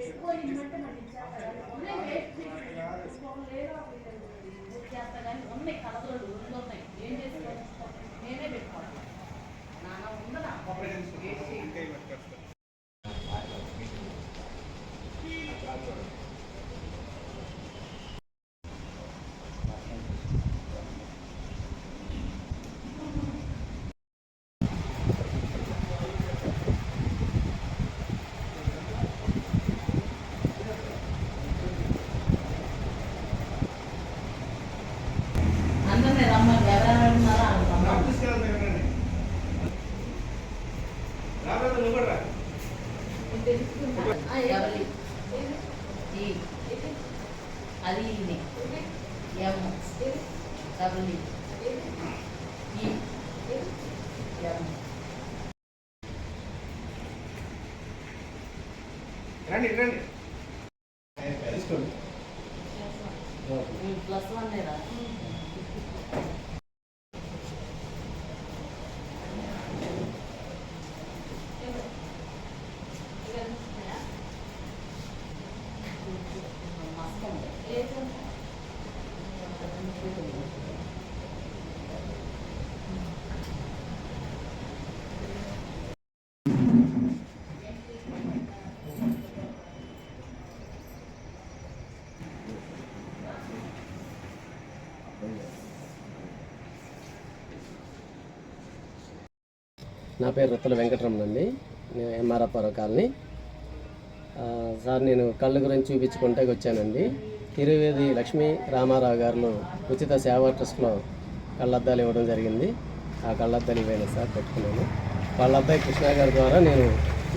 ఉన్నాయి చేస్తా కానీ కలదోళ్ళు ఉన్నాయి ఏం చేసుకోవాలి అది ఇది ఎం డబుల్ ఈ. ఈ. ఎం. రండి రండి ఉమ్, ప్లస్ వన్ రా నా పేరు రుత్తల వెంకటరమణ అండి. నేను ఎంఆర్ఆర్ కాలనీ. సార్ నేను కళ్ళ గురించి చూపించుకుంటే వచ్చానండి. తిరువేది లక్ష్మీ రామారావు గారు ఉచిత సేవా ట్రస్ట్లో కళ్ళద్దాలు ఇవ్వడం జరిగింది. ఆ కళ్ళద్దాలు ఇవ్వను సార్ పెట్టుకున్నాను. వాళ్ళ అబ్బాయి కృష్ణ గారి ద్వారా నేను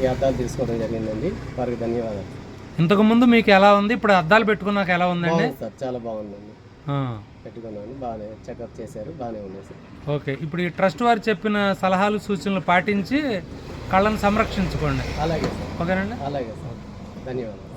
ఈ అద్దాలు తీసుకోవడం జరిగిందండి. వారికి ధన్యవాదాలు. ఇంతకు ముందు మీకు ఎలా ఉంది? ఇప్పుడు అద్దాలు పెట్టుకున్నాక ఎలా ఉందండి? సార్ చాలా బాగుందండి. పెట్టుకున్నాను. బాగానే చెకప్ చేశారు బాగానే ఉంది సార్. ఓకే ఇప్పుడు ఈ ట్రస్ట్ వారు చెప్పిన సలహాలు సూచనలు పాటించి కళ్ళను సంరక్షించుకోండి. అలాగే సార్. ఓకేనండి? అలాగే సార్. ధన్యవాదాలు.